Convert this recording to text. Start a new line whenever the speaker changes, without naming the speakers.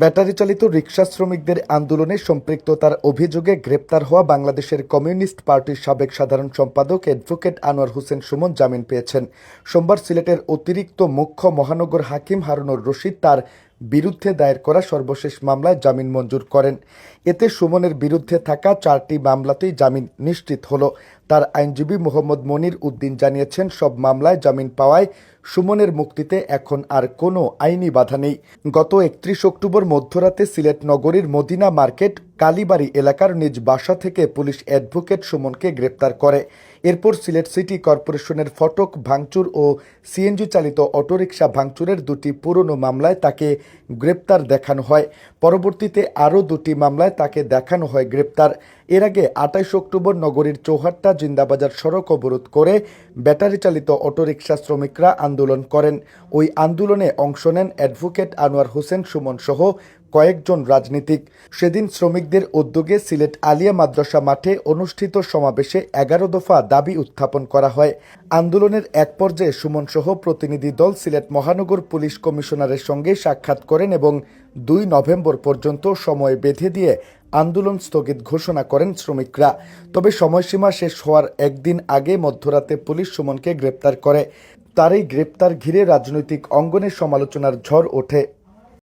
Battery চালিত রিক্সা শ্রমিকদের আন্দোলনে সম্পৃক্ততার অভিযোগে গ্রেপ্তার হওয়া বাংলাদেশের কমিউনিস্ট পার্টির সাবেক সাধারণ সম্পাদক অ্যাডভোকেট আনোয়ার হোসেন সুমন জামিন পেয়েছেন। সোমবার সিলেটের অতিরিক্ত মুখ্য মহানগর হাকিম হারুনুর রশিদ তার বিরুদ্ধে দায়ের করা সর্বশেষ মামলায় জামিন মঞ্জুর করেন। এতে সুমনের বিরুদ্ধে থাকা চারটি মামলাতেই জামিন নিশ্চিত হল। তার আইনজীবী মোহাম্মদ মনির উদ্দিন জানিয়েছেন, সব মামলায় জামিন পাওয়ায় সুমনের মুক্তিতে এখন আর কোনো আইনি বাধা নেই। গত একত্রিশ অক্টোবর মধ্যরাতে সিলেট নগরীর মদিনা মার্কেট, কালীবাড়ি এলাকার নিজ বাসা থেকে পুলিশ অ্যাডভোকেট সুমনকে গ্রেপ্তার করে। এরপর সিলেট সিটি কর্পোরেশনের ফটক ভাঙচুর ও সিএনজি চালিত অটোরিকশা ভাঙচুরের দুটি পুরনো মামলায় তাকে গ্রেপ্তার দেখানো হয়। পরবর্তীতে আরও দুটি মামলায় তাকে দেখানো হয় গ্রেপ্তার। এর আগে আঠাইশ অক্টোবর নগরীর চৌহাট্টা জিন্দাবাজার সড়ক অবরোধ করে ব্যাটারি চালিত অটোরিকশা শ্রমিকরা আন্দোলন করেন। ওই আন্দোলনে অংশ নেন অ্যাডভোকেট আনোয়ার হোসেন সুমন সহ কয়েকজন রাজনীতিক। সেদিন শ্রমিকদের উদ্যোগে সিলেট আলিয়া মাদ্রাসা মাঠে অনুষ্ঠিত সমাবেশে এগারো দফা দাবি উত্থাপন করা হয়। আন্দোলনের এক পর্যায়ে সুমন সহ প্রতিনিধি দল সিলেট মহানগর পুলিশ কমিশনারের সঙ্গে সাক্ষাৎ করেন এবং দুই নভেম্বর পর্যন্ত সময় বেঁধে দিয়ে আন্দোলন স্থগিত ঘোষণা করেন শ্রমিকরা। তবে সময়সীমা শেষ হওয়ার একদিন আগে মধ্যরাতে পুলিশ সুমনকে গ্রেপ্তার করে। তার এই গ্রেপ্তার ঘিরে রাজনৈতিক অঙ্গনে সমালোচনার ঝড় ওঠে।